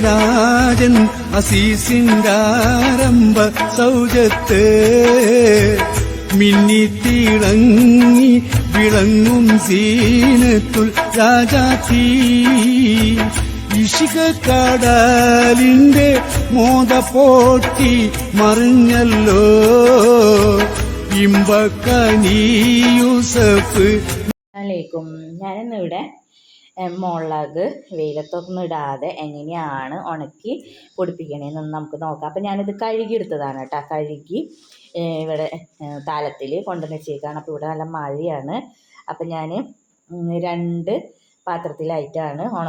രാജൻ അസീസിംഗാരംഭ സൗജത്ത് മിന്നിത്തിളങ്ങി വിളങ്ങും സീനത്തുൽ രാജാത്തി ഇഷിക കടലിന്റെ മോത പോട്ടി മറിഞ്ഞല്ലോ ഇമ്പക്കനീ യൂസഫ് ഞാനിന്നിവിടെ മുളക് വെയിലത്തൊന്നും ഇടാതെ എങ്ങനെയാണ് ഉണക്കി പൊടിപ്പിക്കണേന്നൊന്ന് നമുക്ക് നോക്കാം. അപ്പം ഞാനിത് കഴുകി എടുത്തതാണ് കേട്ടോ. കഴുകി ഇവിടെ താലത്തിൽ കൊണ്ടുവന്ന് വെച്ചേക്കാണ്. അപ്പോൾ ഇവിടെ നല്ല മഴയാണ്. അപ്പം ഞാൻ രണ്ട് പാത്രത്തിലായിട്ടാണ് ഉണ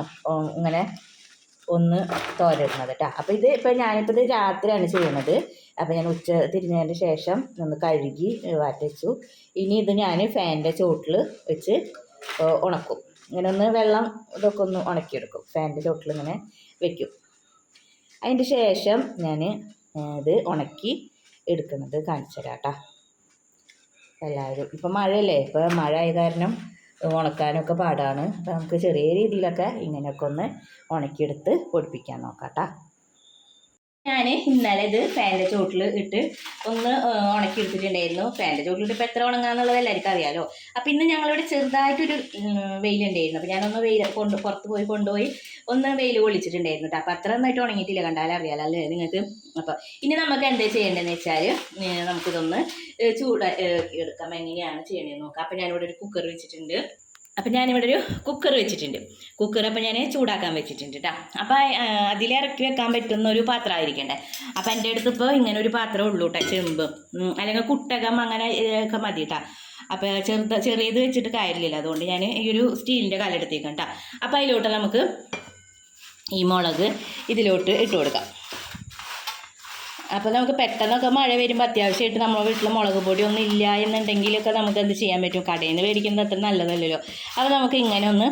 ഇങ്ങനെ ഒന്ന് തോരടുന്നത് കേട്ടോ. അപ്പോൾ ഇത് ഇപ്പോൾ ഞാനിപ്പോൾ ഇത് രാത്രിയാണ് ചെയ്യുന്നത് അപ്പോൾ ഞാൻ ഉച്ച തിരിഞ്ഞതിന് ശേഷം ഒന്ന് കഴുകി വാറ്റിച്ചു ഇനി ഇത് ഞാൻ ഫാനിന്റെ ചോട്ടിൽ വെച്ച് ഉണക്കും. ഇങ്ങനെ ഒന്ന് വെള്ളം ഇതൊക്കെ ഒന്ന് ഉണക്കിയെടുക്കും. ഫാനിന്റെ ചോട്ടിൽ ഇങ്ങനെ വെക്കും. അതിന്റെ ശേഷം ഞാൻ ഇത് ഉണക്കി എടുക്കുന്നത് കാണിച്ചു തരാം കേട്ടോ. എല്ലാവരും. ഇപ്പം മഴയല്ലേ? ഇപ്പം മഴ ആയ കാരണം ഉണക്കാനൊക്കെ പാടാണ്. അപ്പം നമുക്ക് ചെറിയ രീതിയിലൊക്കെ ഇങ്ങനെയൊക്കെ ഒന്ന് ഉണക്കിയെടുത്ത് പൊടിപ്പിക്കാൻ നോക്കാം കേട്ടോ. ഞാൻ ഇന്നലെ ഇത് ഫാനിന്റെ ചോട്ടിൽ ഇട്ട് ഒന്ന് ഉണക്കി എടുത്തിട്ടുണ്ടായിരുന്നു. ഫാനിന്റെ ചോട്ടിലിട്ട് ഇപ്പോൾ എത്ര ഉണങ്ങാന്നുള്ളത് എല്ലാവർക്കും അറിയാലോ. അപ്പം ഇന്ന് ഞങ്ങളിവിടെ ചെറുതായിട്ടൊരു വെയിലുണ്ടായിരുന്നു. അപ്പോൾ ഞാനൊന്ന് വെയിൽ കൊണ്ട് പുറത്ത് പോയി കൊണ്ടുപോയി ഒന്ന് വെയിൽ കൊള്ളിച്ചിട്ടുണ്ടായിരുന്നു. അപ്പോൾ അത്ര നന്നായിട്ട് ഉണങ്ങിയിട്ടില്ല കണ്ടാലും അറിയാലോ അല്ലേ നിങ്ങൾക്ക്? അപ്പോൾ ഇനി നമുക്ക് എന്താ ചെയ്യേണ്ടതെന്ന് വെച്ചാൽ നമുക്കിതൊന്ന് ചൂട് എടുക്കാം. എങ്ങനെയാണ് ചെയ്യേണ്ടതെന്ന് നോക്കാം. അപ്പോൾ ഞാനിവിടെ ഒരു കുക്കർ വെച്ചിട്ടുണ്ട്. അപ്പം ഞാനിവിടെ ഒരു കുക്കർ വെച്ചിട്ടുണ്ട്. കുക്കർ അപ്പം ഞാൻ ചൂടാക്കാൻ വെച്ചിട്ടുണ്ട് കേട്ടോ അപ്പം അതിൽ ഇറക്കി വെക്കാൻ പറ്റുന്ന ഒരു പാത്രം ആയിരിക്കണ്ടേ അപ്പം എന്റെ അടുത്ത് ഇപ്പോൾ ഇങ്ങനെ ഒരു പാത്രം ഉള്ളൂ കേട്ടോ ചെമ്പ്. അല്ലെങ്കിൽ കുട്ടകം അങ്ങനെ ഒക്കെ മതി കേട്ടോ അപ്പം ചെറുത് ചെറിയത് വെച്ചിട്ട് കാര്യമില്ല. അതുകൊണ്ട് ഞാൻ ഈ ഒരു സ്റ്റീലിന്റെ കലെടുത്തേക്കാം കേട്ടോ അപ്പം അതിലോട്ട് നമുക്ക് ഈ മുളക് ഇതിലോട്ട് ഇട്ട് കൊടുക്കാം. അപ്പോൾ നമുക്ക് പെട്ടെന്നൊക്കെ മഴ വരുമ്പോൾ അത്യാവശ്യമായിട്ട് നമ്മുടെ വീട്ടിൽ മുളക് പൊടി ഒന്നും ഇല്ല എന്നുണ്ടെങ്കിലൊക്കെ നമുക്ക് എന്ത് ചെയ്യാൻ പറ്റും? കടയിൽ നിന്ന് മേടിക്കുന്നത് അത്ര നല്ലതല്ലല്ലോ. അപ്പോൾ നമുക്ക് ഇങ്ങനെ ഒന്ന്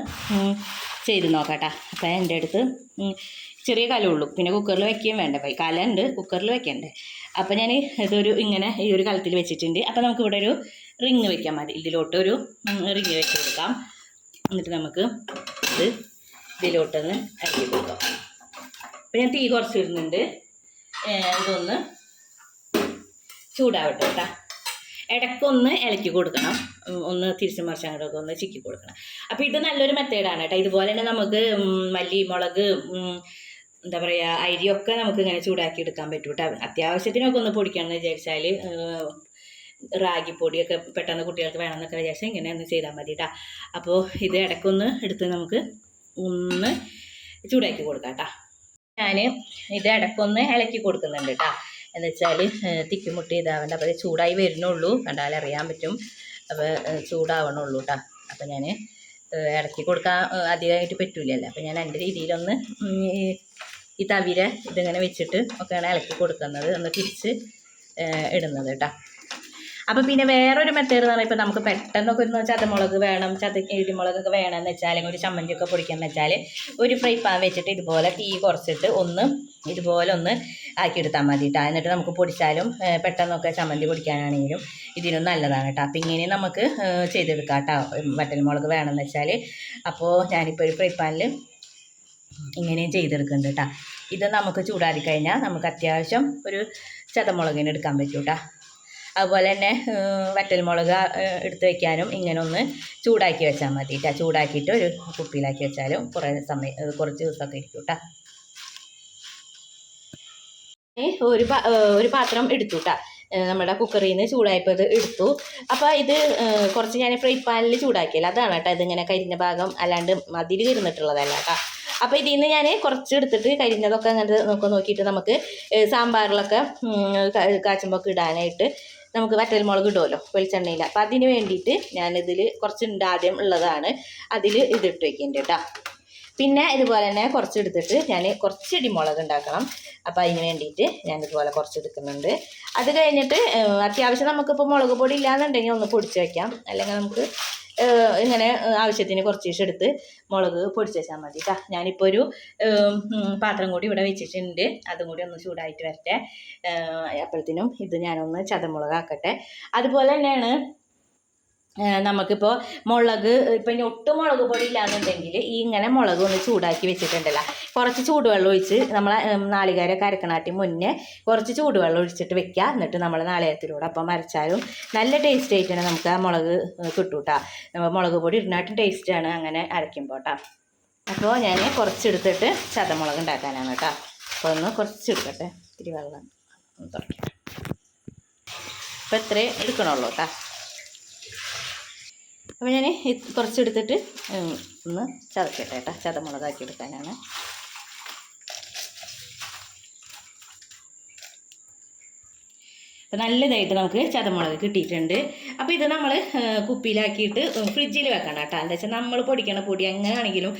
ചെയ്ത് നോക്കട്ടെ. അപ്പോൾ എന്റെ അടുത്ത് ചെറിയ കലമുള്ളൂ പിന്നെ കുക്കറിൽ വെക്കുകയും വേണ്ട. പോയി കലുണ്ട് കുക്കറിൽ വെക്കണ്ടേ. അപ്പോൾ ഞാൻ ഇതൊരു ഇങ്ങനെ ഈ ഒരു കലത്തിൽ വെച്ചിട്ടുണ്ട്. അപ്പോൾ നമുക്ക് ഇവിടെ ഒരു റിങ് വെക്കാൻ മതി ഇതിലോട്ട് ഒരു റിങ് വെച്ച് കൊടുക്കാം. എന്നിട്ട് നമുക്ക് ഇത് ഇതിലോട്ടൊന്ന് ഇറക്കി കൊടുക്കാം. അപ്പോൾ ഞാൻ തീ കുറച്ച് ഇടുന്നുണ്ട് ഏഹ് ഇതൊന്ന് ചൂടാവട്ടെ കേട്ടോ ഇടയ്ക്കൊന്ന് ഇളക്കി കൊടുക്കണം. ഒന്ന് തിരിച്ചു മറിച്ച് അങ്ങോട്ടൊക്കെ ഒന്ന് ചിക്കി കൊടുക്കണം. അപ്പോൾ ഇത് നല്ലൊരു മെത്തേഡാണ് കേട്ടോ ഇതുപോലെ തന്നെ നമുക്ക് മല്ലി മുളക് എന്താ പറയുക അരിയൊക്കെ നമുക്ക് ഇങ്ങനെ ചൂടാക്കി എടുക്കാൻ പറ്റും കേട്ടോ അത്യാവശ്യത്തിനൊക്കെ ഒന്ന് പൊടിക്കണം വിചാരിച്ചാൽ റാഗിപ്പൊടിയൊക്കെ പെട്ടെന്ന് കുട്ടികൾക്ക് വേണമെന്നൊക്കെ വിചാരിച്ചാൽ ഇങ്ങനെ ഒന്ന് ചെയ്താൽ മതി കേട്ടോ അപ്പോൾ ഇത് ഇടയ്ക്കൊന്ന് എടുത്ത് നമുക്ക് ഒന്ന് ചൂടാക്കി കൊടുക്കാം കേട്ടോ ഞാൻ ഇത് ഇടയ്ക്കൊന്ന് ഇളക്കി കൊടുക്കുന്നുണ്ട് കേട്ടോ എന്ന് വെച്ചാൽ തിക്കിമുട്ടി ഇതാവേണ്ട. അപ്പോൾ ചൂടായി വരുന്നുള്ളൂ. കണ്ടാൽ അറിയാൻ പറ്റും. അപ്പോൾ ചൂടാവണുള്ളൂ കേട്ടോ അപ്പോൾ ഞാൻ ഇളക്കി കൊടുക്കാൻ അധികമായിട്ട് പറ്റൂലല്ലോ. അപ്പോൾ ഞാൻ എന്റെ രീതിയിലൊന്ന് ഈ തവിര ഇതിങ്ങനെ വെച്ചിട്ട് ഒക്കെയാണ് ഇളക്കി കൊടുക്കുന്നത്. ഒന്ന് തിരിച്ച് ഇടുന്നത് കേട്ടോ അപ്പം പിന്നെ വേറൊരു മെത്തേഡ് എന്ന് പറയുമ്പോൾ നമുക്ക് പെട്ടെന്നൊക്കെ ഒന്ന് ചതമുളക് വേണം ചത ഇടിമുളകൊക്കെ വേണമെന്ന് വെച്ചാൽ അല്ലെങ്കിൽ ഒരു ചമ്മന്തിയൊക്കെ പൊടിക്കാന്ന് വെച്ചാൽ ഒരു ഫ്രൈ പാൻ വെച്ചിട്ട് ഇതുപോലെ തീ കുറച്ചിട്ട് ഒന്ന് ഇതുപോലെ ഒന്ന് ആക്കിയെടുത്താൽ മതി കേട്ടോ എന്നിട്ട് നമുക്ക് പൊടിച്ചാലും പെട്ടെന്നൊക്കെ ചമ്മന്തി പൊടിക്കാനാണെങ്കിലും ഇതിനും നല്ലതാണ് കേട്ടോ അപ്പം ഇങ്ങനെ നമുക്ക് ചെയ്തെടുക്കാം കേട്ടോ വറ്റൽമുളക് വേണമെന്ന് വെച്ചാൽ അപ്പോൾ ഞാനിപ്പോൾ ഒരു ഫ്രൈ പാനിൽ ഇങ്ങനെയും ചെയ്തെടുക്കുന്നുണ്ട് കേട്ടോ ഇത് നമുക്ക് ചൂടാറി കഴിഞ്ഞാൽ നമുക്ക് അത്യാവശ്യം ഒരു ചതമുളകിന് എടുക്കാൻ പറ്റും കേട്ടോ അതുപോലെ തന്നെ വറ്റൽമുളക് എടുത്ത് വെക്കാനും ഇങ്ങനെ ഒന്ന് ചൂടാക്കി വെച്ചാൽ മതി കേട്ടോ ചൂടാക്കിയിട്ട് ഒരു കുപ്പിയിലാക്കി വെച്ചാലും കുറേ സമയം കുറച്ച് ദിവസമൊക്കെ ഇരിക്കും കേട്ടോ ഒരു ഒരു പാത്രം എടുത്തു നമ്മുടെ കുക്കറിൽ നിന്ന് ചൂടായപ്പോൾ എടുത്തു. അപ്പോൾ ഇത് കുറച്ച് ഞാൻ ഫ്രൈ പാനിൽ ചൂടാക്കിയല്ലോ അതാണ് കേട്ടോ ഇതിങ്ങനെ കരിഞ്ഞ ഭാഗം അല്ലാണ്ട് മതിൽ ഇരുന്നിട്ടുള്ളതല്ല കേട്ടോ അപ്പോൾ ഇതിൽ നിന്ന് ഞാൻ കുറച്ച് എടുത്തിട്ട് കരിഞ്ഞതൊക്കെ അങ്ങനെ നോക്കി നോക്കിയിട്ട് നമുക്ക് സാമ്പാറിലൊക്കെ കാച്ചുമ്പോൾ ഇടാനായിട്ട് നമുക്ക് വറ്റൽമുളക് ഇടുമല്ലോ വെളിച്ചെണ്ണയിൽ. അപ്പം അതിന് വേണ്ടിയിട്ട് ഞാനിതിൽ കുറച്ചുണ്ട് ആദ്യം ഉള്ളതാണ്. അതിൽ ഇതിട്ട് വയ്ക്കേണ്ടത് കേട്ടോ പിന്നെ ഇതുപോലെ തന്നെ കുറച്ച് എടുത്തിട്ട് ഞാൻ കുറച്ച് ഇടിമുളക് ഉണ്ടാക്കണം. അപ്പം അതിന് വേണ്ടിയിട്ട് ഞാൻ ഇതുപോലെ കുറച്ച് എടുക്കുന്നുണ്ട് അത് കഴിഞ്ഞിട്ട് അത്യാവശ്യം നമുക്കിപ്പോൾ മുളക് പൊടി ഇല്ലാന്നുണ്ടെങ്കിൽ ഒന്ന് പൊടിച്ച് വയ്ക്കാം അല്ലെങ്കിൽ നമുക്ക് ഇങ്ങനെ ആവശ്യത്തിന് കുറച്ച് ദിവസം എടുത്ത് മുളക് പൊടിച്ച് വെച്ചാൽ മതി കേട്ടോ ഞാനിപ്പോൾ ഒരു പാത്രം കൂടി ഇവിടെ വെച്ചിട്ടുണ്ട്. അതും കൂടി ഒന്ന് ചൂടായിട്ട് വരട്ടെ. അപ്പോഴത്തേനും ഇത് ഞാനൊന്ന് ചതമുളകാക്കട്ടെ. അതുപോലെ തന്നെയാണ് നമുക്കിപ്പോൾ മുളക് ഇപ്പം ഇനി ഒട്ടും മുളക് പൊടി ഇല്ലാന്നുണ്ടെങ്കിൽ ഈ ഇങ്ങനെ മുളക് ഒന്ന് ചൂടാക്കി വെച്ചിട്ടുണ്ടല്ലോ. കുറച്ച് ചൂടുവെള്ളം ഒഴിച്ച് നമ്മൾ നാളികേര കരക്കണാട്ടി മുന്നേ കുറച്ച് ചൂടുവെള്ളം ഒഴിച്ചിട്ട് വെക്കുക എന്നിട്ട് നമ്മൾ നാളികേരത്തിലൂടെ അപ്പം അരച്ചാലും നല്ല ടേസ്റ്റ് ആയിട്ട് തന്നെ നമുക്ക് ആ മുളക് കിട്ടും കേട്ടോ മുളക് പൊടി ഇടുന്നാട്ടും ടേസ്റ്റാണ് അങ്ങനെ അരയ്ക്കുമ്പോൾ കേട്ടോ അപ്പോൾ ഞാൻ കുറച്ചെടുത്തിട്ട് ചതമുളക് ഉണ്ടാക്കാനാണ് കേട്ടോ അപ്പോൾ ഒന്ന് കുറച്ചെടുക്കട്ടെ. ഇത്തിരി വെള്ളം തുറക്കാം അപ്പോൾ ഇത്രേ എടുക്കണുള്ളൂ കേട്ടോ അപ്പോൾ ഞാൻ കുറച്ചെടുത്തിട്ട് ഒന്ന് ചതക്കട്ടെ കേട്ടോ ചതമുളകാക്കി എടുക്കാനാണ് അപ്പോൾ നല്ലതായിട്ട് നമുക്ക് ചതമുളക് കിട്ടിയിട്ടുണ്ട്. അപ്പോൾ ഇത് നമ്മൾ കുപ്പിയിലാക്കിയിട്ട് ഫ്രിഡ്ജിൽ വെക്കണം കേട്ടോ എന്താ വെച്ചാൽ നമ്മൾ പൊടിക്കണ പൊടി എങ്ങനെയാണെങ്കിലും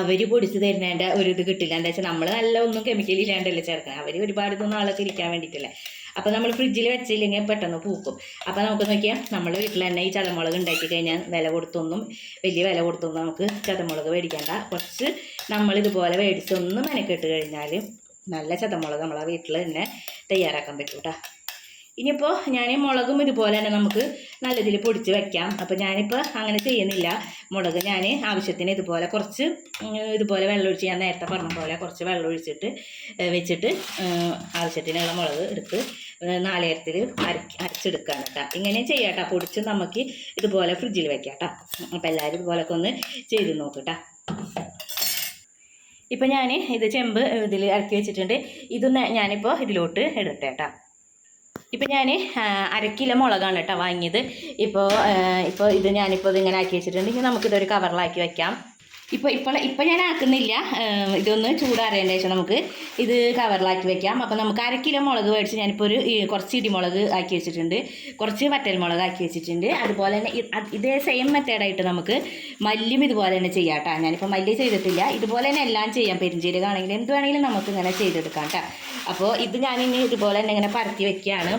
അവർ പൊടിച്ച് തരുന്നതിന്റെ ഒരു ഇത് കിട്ടില്ല. എന്താ വെച്ചാൽ നമ്മൾ നല്ല ഒന്നും കെമിക്കൽ ഇല്ലാണ്ടല്ലേ ചേർക്കണം. അവർ ഒരുപാട് ഇതൊന്നും ആളൊക്കെ ഇരിക്കാൻ വേണ്ടിയിട്ടല്ലേ. അപ്പോൾ നമ്മൾ ഫ്രിഡ്ജിൽ വെച്ചില്ലെങ്കിൽ പെട്ടെന്ന് പൂക്കും. അപ്പോൾ നമുക്ക് നോക്കിയാൽ നമ്മുടെ വീട്ടിൽ തന്നെ ഈ ചതമുളക് ഉണ്ടാക്കി കഴിഞ്ഞാൽ വില കൊടുത്തൊന്നും വലിയ വില കൊടുത്തൊന്നും നമുക്ക് ചതമുളക് മേടിക്കേണ്ട. കുറച്ച് നമ്മൾ നമ്മളിതുപോലെ മേടിച്ചൊന്ന് മെനക്കെട്ട് കഴിഞ്ഞാൽ നല്ല ചതമുളക് നമ്മളെ വീട്ടിൽ തന്നെ തയ്യാറാക്കാൻ പറ്റും കേട്ടോ ഇനിയിപ്പോൾ ഞാൻ മുളകും ഇതുപോലെ തന്നെ നമുക്ക് നല്ലതിൽ പൊടിച്ച് വെക്കാം. അപ്പോൾ ഞാനിപ്പോൾ അങ്ങനെ ചെയ്യുന്നില്ല. മുളക് ഞാൻ ആവശ്യത്തിന് ഇതുപോലെ കുറച്ച് ഇതുപോലെ വെള്ളമൊഴിച്ച് ഞാൻ നേരത്തെ പറഞ്ഞ പോലെ കുറച്ച് വെള്ളം ഒഴിച്ചിട്ട് വെച്ചിട്ട് ആവശ്യത്തിനുള്ള മുളക് എടുത്ത് നാളേരത്തിൽ അരക്കി അരച്ചെടുക്കുകയാണ് കേട്ടോ. ഇങ്ങനെ ചെയ്യാം പൊടിച്ച് നമുക്ക് ഇതുപോലെ ഫ്രിഡ്ജിൽ വെക്കാം കേട്ടോ. അപ്പോൾ എല്ലാവരും ഇതുപോലൊക്കെ ഒന്ന് ചെയ്ത് നോക്കട്ടോ ഇപ്പം ഞാൻ ഇത് ചെമ്പ് ഇതിൽ ഇറക്കി വെച്ചിട്ടുണ്ട്. ഇത് ഞാനിപ്പോൾ ഇതിലോട്ട് ഇടട്ടെ കേട്ടോ ഇപ്പം ഞാൻ അരക്കില കിലോ മുളകാണ് കേട്ടോ വാങ്ങിയത്. ഇപ്പോൾ ഇപ്പോൾ ഇത് ഞാനിപ്പോൾ ഇതിങ്ങനെ ആക്കി വെച്ചിട്ടുണ്ട്. ഇനി നമുക്കിതൊരു കവറിലാക്കി വെക്കാം. ഇപ്പോൾ ഇപ്പോൾ ഇപ്പം ഞാൻ ആക്കുന്നില്ല. ഇതൊന്ന് ചൂടാറിയതിന് ശേഷം നമുക്ക് ഇത് കവറിലാക്കി വെക്കാം. അപ്പോൾ നമുക്ക് അര കിലോ മുളക് മേടിച്ച് ഞാനിപ്പോൾ ഒരു കുറച്ച് ഇടിമുളക് ആക്കി വെച്ചിട്ടുണ്ട്. കുറച്ച് വറ്റൽമുളക് ആക്കി വെച്ചിട്ടുണ്ട്. അതുപോലെ തന്നെ ഇതേ സെയിം മെത്തേഡായിട്ട് നമുക്ക് മല്ലിയും ഇതുപോലെ തന്നെ ചെയ്യാം കേട്ടോ ഞാനിപ്പോൾ മല്ലി ചെയ്തിട്ടില്ല. ഇതുപോലെ തന്നെ എല്ലാം ചെയ്യാം. പെരിഞ്ചീരകാണെങ്കിലും എന്ത് വേണമെങ്കിലും നമുക്ക് ഇങ്ങനെ ചെയ്തെടുക്കാം കേട്ടോ അപ്പോൾ ഇത് ഞാനിനി ഇതുപോലെ തന്നെ ഇങ്ങനെ പരത്തി വെക്കുകയാണ്.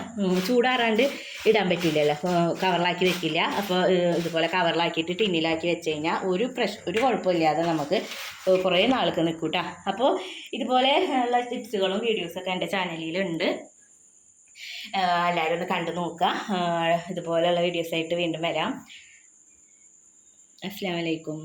ചൂടാറാണ്ട് ഇടാൻ പറ്റില്ലല്ലോ. കവറിലാക്കി വെക്കില്ല. അപ്പോൾ ഇതുപോലെ കവറിലാക്കിയിട്ട് ടിന്നിലാക്കി വെച്ച് കഴിഞ്ഞാൽ ഒരു പ്രശ്നം ഒരു കുഴപ്പമില്ലാതെ നമുക്ക് കുറേ നാൾക്ക് നിൽക്കും കേട്ടോ അപ്പോൾ ഇതുപോലെ ഉള്ള ടിപ്സുകളും വീഡിയോസൊക്കെ എന്റെ ചാനലിലുണ്ട്. എല്ലാവരും ഒന്ന് കണ്ടു നോക്കുക. ഇതുപോലെയുള്ള വീഡിയോസായിട്ട് വീണ്ടും വരാം. അസ്സാം വലൈക്കും